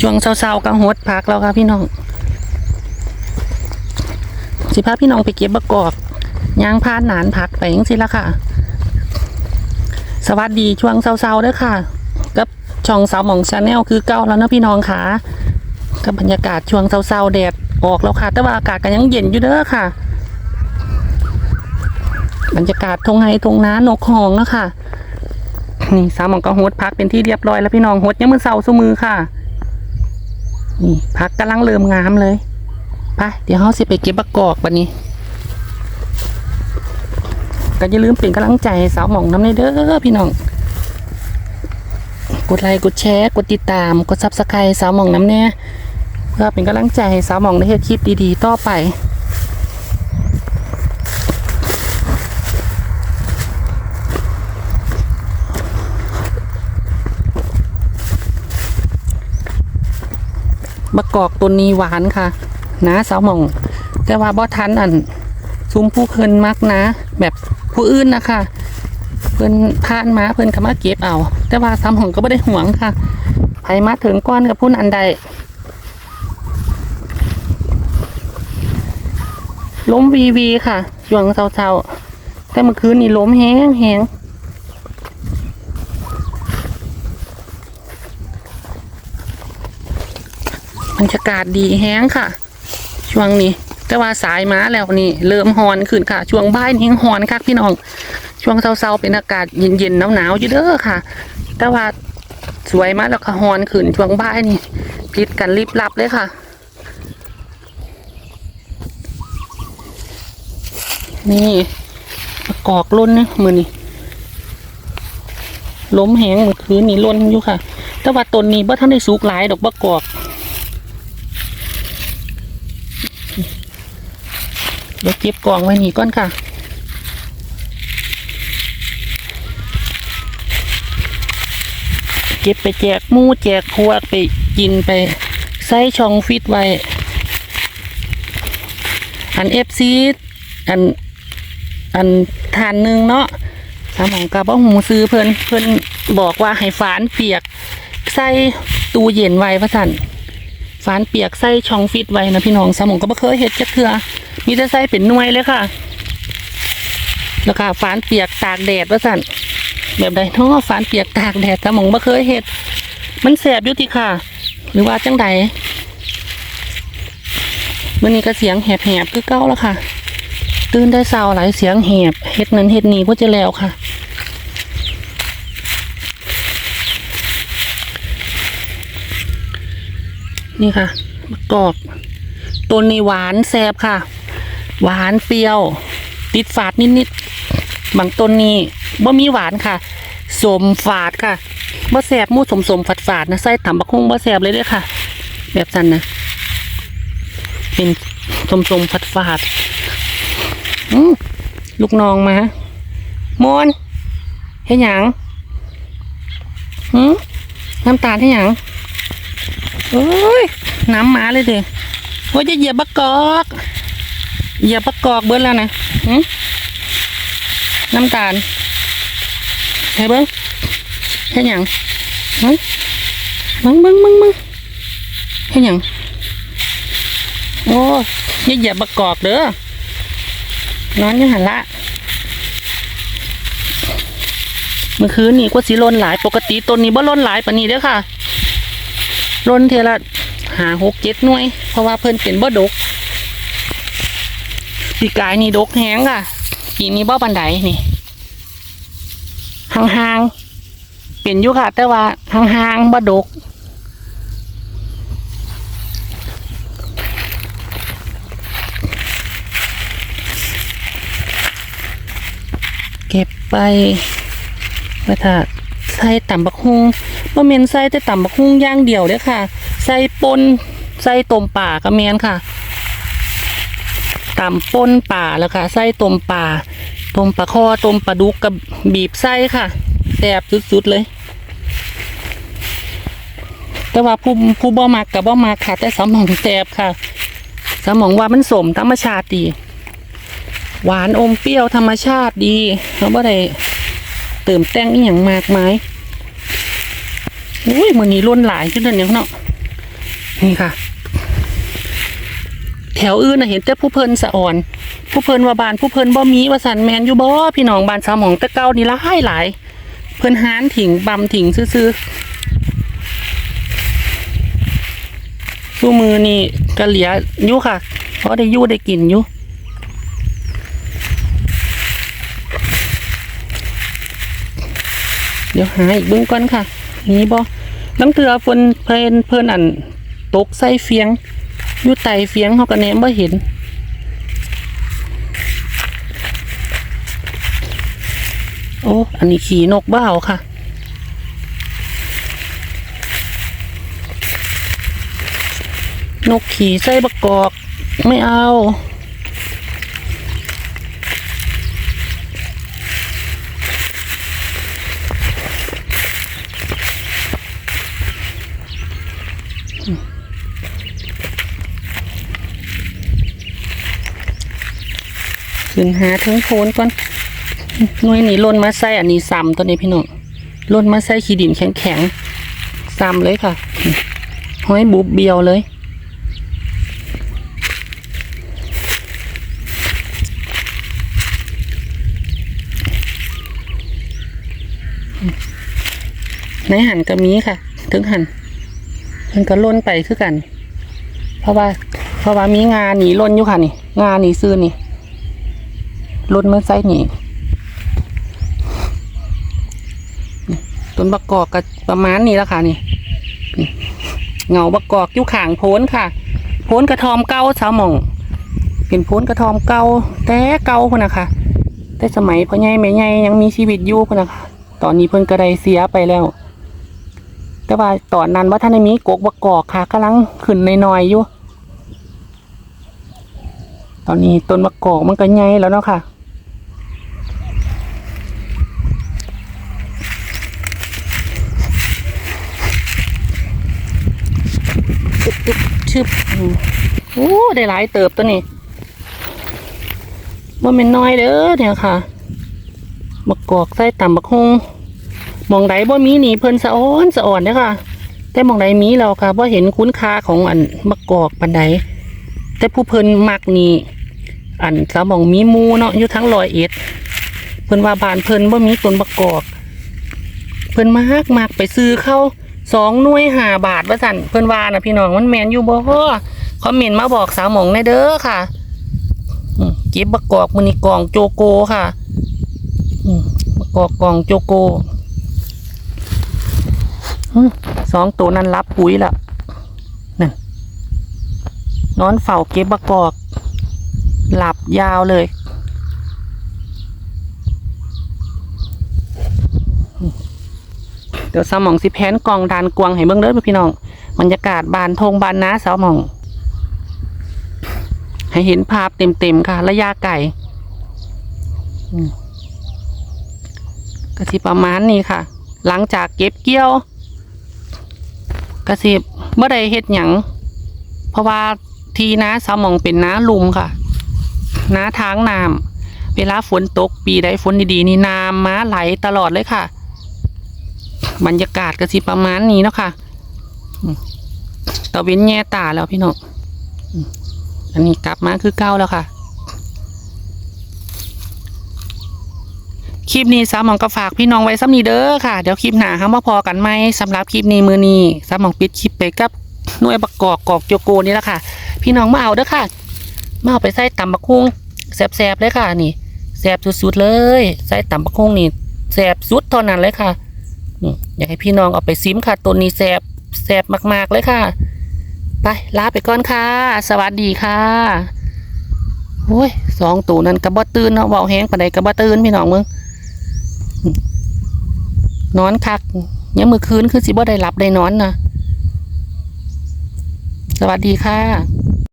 ช่วงเช้าๆก็หดพักแล้วค่ะพี่น้อง สิพาพี่น้องไปเก็บบักกอกย่างพานหนานพักไปยังสิละค่ะ สวัสดีช่วงเช้าๆด้อค่ะ กับช่องสาวหมองชาแนลคือเก้าแล้วนะพี่น้องค่ะกับบรรยากาศช่วงเช้าๆแดดออกแล้วค่ะ แต่ว่าอากาศก็ยังเย็นอยู่เด้อค่ะ บรรยากาศทงไฮทงน้านกหองแล้วค่ะ นี่สาวหมองก็โฮดพักเป็นที่เรียบร้อยแล้วพี่น้องโฮดยังมือเสาสมือค่ะ นี่พักกำลังเริ่มงามเลยไปเดี๋ยวเขาสิไปเก็บบักกอกวันนี้ก็อย่าลืมเป็นกำลังใจสาวหมองน้ำในเด้อพี่น้อง กดไลค์กดแชร์กดติดตาม กดซับสไครต์สาวหมองน้ำแน่เพื่อเป็นกำลังใจสาวหมองได้เฮ็ดคลิปดีๆ ต่อไป มะกอกตัวนี้หวานค่ะนะสาวหมอง แต่ว่าบ่ทันอันซุ้มผู้เพิ่นมักนะ แบบผู้อื่นนะคะ เพิ่นผ่านมาเพิ่นก็มาเก็บเอา แต่ว่าสาวหมองก็ไม่ได้ห่วงค่ะไผมาถึงก้อนกับพุ่นอันใดล้มวีวีค่ะช่วงเช้าๆแต่เมื่อคืนนี่ล้มแห้งแห้ง บรรยากาศดีแห้งค่ะ ช่วงนี้ แต่ว่าสายมาแล้วนี่ เริ่มฮอนขึ้นค่ะ ช่วงบ่ายนี่ยังฮอนค่ะพี่น้อง ช่วงเช้าๆเป็นอากาศเย็นๆหนาวๆอยู่เด้อค่ะ แต่ว่าสวยมากแล้วก็ฮอนขึ้นช่วงบ่ายนี่พิดกันรีบรับเลยค่ะนี่ประกอบล้นนะมือนี่ล้มแหงเมื่อคืนนี่ล้นอยู่ค่ะ แต่ว่าต้นนี้บ่ท่านได้สุกหลายดอกประกอบ เดี๋ยวเก็บกล่องไว้นี่ก่อนค่ะเก็บไปแจกมูแจกพวกไปกินไปใส่ช่องฟิตไว้ อันเอฟซีอันอันทานหนึ่งเนาะสามของกระบอกหูซื้อเพิ่นเพิ่นบอกว่าให้ฝานเปียก ใส่ตู้เย็นไว้พระสัน ฝานเปียกใส่ช่องฟิตไว้นะพี่น้องสมองก็บ่เคยเห็ดจักเทือมีแต่ใส่เป็นหน่วยเลยค่ะ แล้วก็ฝานเปียกตากแดดว่าสั่นแบบใดเนาะฝานเปียกตากแดดสมองบ่เคยเห็ด มันแสบอยู่ติค่ะ หรือว่าจังใดวันนี้ก็เสียงแหบๆคือเก้าแล้วค่ะ ตื่นได้เศร้าหลายเสียงแหบเฮ็ดนั้นเฮ็ดนี้ก็จะแล้วค่ะ นี่ค่ะมะกอกต้นนี้หวานแซ่บค่ะ หวานเปรี้ยว ติดฝาดนิดๆบางต้นนี้บ่มีหวานค่ะสมฝาดค่ะบ่แซ่บมูสมสมฝาดฝาดนะใส่ตำบักหุ่งบ่แซ่บเลยเด้อค่ะ แบบนั้นนะเป็นสมสมฝาดฝาดอืมลูกน้องมามอนเฮ็ดหยังหืมน้ำตาลเฮ็ดหยัง โอ้ยน้ำหมาเลยเด้ว่าจะเหยียบบักกอกเหยียบบักกอกเบิ้ลแล้วนะน้ำตาลเฮ้เบิ้งเฮ็ดหยังหึเบิ้งเบิ้งเบิ้งเบิ้งเฮ็ดหยังโอ้ยอย่เหยียบบักกอกเด้อนอนอยู่หันละเมื่อคืนนี่ก็สิล้นหลายปกติต้นนี้บ่ล้นหลายปานนี้เด้อค่ะ ร่นเทละหาหกเจ็ดหน่วย เพราะว่าเพิ่นเป็นบ่ดกปีกายนี่ดกแห้งค่ะปีนี้บ่บันไดนี่ห่างๆเป็นอยู่ค่ะ แต่ว่าห่างๆบ่ดกเก็บไปไปถ้า ใส่ต่ำบักฮุงบ่แม่นใส่แต่ต่ำบักฮุงย่างเดียวเด้อค่ะ ใส่ปนใส่ต้มป่าก็แม่นค่ะต่ำปนป่าแล้วค่ะ ใส่ต้มป่าต้มปลาคอต้มปลาดุกกับบีบไส้ค่ะแซบสุดๆเลย แต่ว่าผู้ผู้บ่มักกับบ่มักค่ะ แต่สมองแซบค่ะ สมองว่ามันสมธรรมชาติดี หวานอมเปรี้ยวธรรมชาติดีเขาบ่ได้ เติมแต่งอีหยังมากมายอุ้ยมือนี้ล้นหลายขึ้นเดือนนี้เนาะนี่ค่ะ แถวอื่นนะเห็นแต่ผู้เพิ่นสะอ่อน ผู้เพิ่นว่าบานผู้เพิ่นบ่มีว่าสันแมนอยู่บ่พี่น้องบานสาวหมองต่เก่านี่ละหลายหลาย เพิ่นหานถิงบำถิงซื่อๆสู้มือนี่ก็เหลียอยู่ค่ะเพราะได้ยู่ได้กินอยู่ เดี๋ยวหาอีกเบื้องก่อนค่ะนี่บ่น้ำเตือเพิ่นเพิ่นเพิ่นอันตกใส่เฟียงอยู่ไตเฟียงเขาก็แนมบ่เห็นโอ้อันนี้ขี่นกบ้าวค่ะนกขี่ใส่บะกอกไม่เอา ขึ้นหาถึงโพนก่อนหน่วยนี้ล่นมาใส่อันนี้ซ้ำตัวนี้พี่น้องล่นมาใส่ขี้ดินแข็งแข็งๆซ้ำเลยค่ะห้อยบุบเบียวเลยในหันก็มีค่ะ ถึงหันมันก็ล่นไปคือกัน เพราะว่า เพราะว่ามีงานหนีล่นอยู่ค่ะนี่ งานหนีซื้อนี่ ลดมาใส่นี่นี่ต้นบักกอกก็ประมาณนี้แล้วค่ะนี่เงาบักกอกอยู่ข้างโพนค่ะ โพนกระทอมเก้าสาวหมอง เป็นโพนกระทอมเก้าแต่เก้าคนนะคะแต่สมัยพ่อใหญ่แม่ใหญ่ยังมีชีวิตอยู่คนนะคะตอนนี้เพิ่นกระไดเสียไปแล้ว แต่ว่าตอนนั้นว่าท่านได้มีกกบักกอกค่ะกำลังขึ้นน้อยๆอยู่ตอนนี้ต้นมะกอกมันก็ใหญ่แล้วเนาะค่ะ ตึ๊บตึ๊บ ชึบโอ้ได้หลายเติบตัวนี้ว่าเป็นน้อยเด้อเนี่ยค่ะมะกอกใส่ต่ำบักฮงมองใดบ่มีหนีเพิ่นสะอ้อนสะอ่อนเด้อค่ะ แต่มองใดมีแล้วค่ะบ่เห็นคุณค่าของอันมะกอกปานใดแต่ผู้เพิ่นมักนี่อันสาวมองมีมูเนาะอยู่ทั้งรอยเอ็ด เพิ่นว่าบานเพิ่นบ่มีต้นประกอบเพิ่นมากมากไปซื้อเข้า สองหน่วยหาบาทว่าสันเพิ่อนว่านะพี่น้องมันแมนอยู่บ่คอมเมนต์มาบอกสาวหมองในเด้อค่ะเก็บประกอบมือนี่กล่องโจโกค่ะอืมประกอบกล่องโจโกอืมสองตัวนั้นรับปุ๋ยละนั่นนอนเฝ้าเก็บประกอบหลับยาวเลย ดี๋ยวสมองสิแพนกองดานกวางให้เบิ่งเด้อพี่น้องบรรยากาศบานทงบานนาสมอง ให้เห็นภาพเต็มๆค่ะ ระยะไก่กระสิประมาณนี้ค่ะ หลังจากเก็บเกี่ยวกระสิเมื่อใดเฮ็ดหยังเพราะว่าทีนาสมองเป็นน้าลุมค่ะน้าทางน้ำเวลาฝนตกปีใดฝนดีๆนี่น้ำมาไหลตลอดเลยค่ะ บรรยากาศก็สิประมาณนี้เนาะค่ะอืมตะเว้นแง่ตาแล้วพี่น้องอืมอันนี้กลับมาคือเก้าแล้วค่ะ คลิปนี้สามหมองก็ฝากพี่น้องไว้ซ้ำนี้เด้อค่ะ เดี๋ยวคลิปหน้าค่ะมาพอกันไหมสำหรับคลิปนี้มือนี้สามหมองปิดคลิปไปกับหน่วยบักกอกกอกโจโกนี่แหละค่ะ พี่น้องมาเอาเด้อค่ะมาเอาไปใส่ตำบักคุ้งแสบๆเลยค่ะ นี่แสบสุดๆเลย ใส่ตำบักคุ้งนี่แสบสุดเท่านั้นเลยค่ะ อืมอยากให้พี่น้องเอาไปซิมค่ะตัวนี้แสบแสบมาก ๆ เลยค่ะ ไปลาไปก่อนค่ะ สวัสดีค่ะโอ้ยสองตัวนั้นกระบอตื่นเนาะเบาแห้งปานใดกระบอตื่นพี่น้องมึงนอนคักยังมือคืนคือสิบ่ได้หลับได้นอนนะสวัสดีค่ะ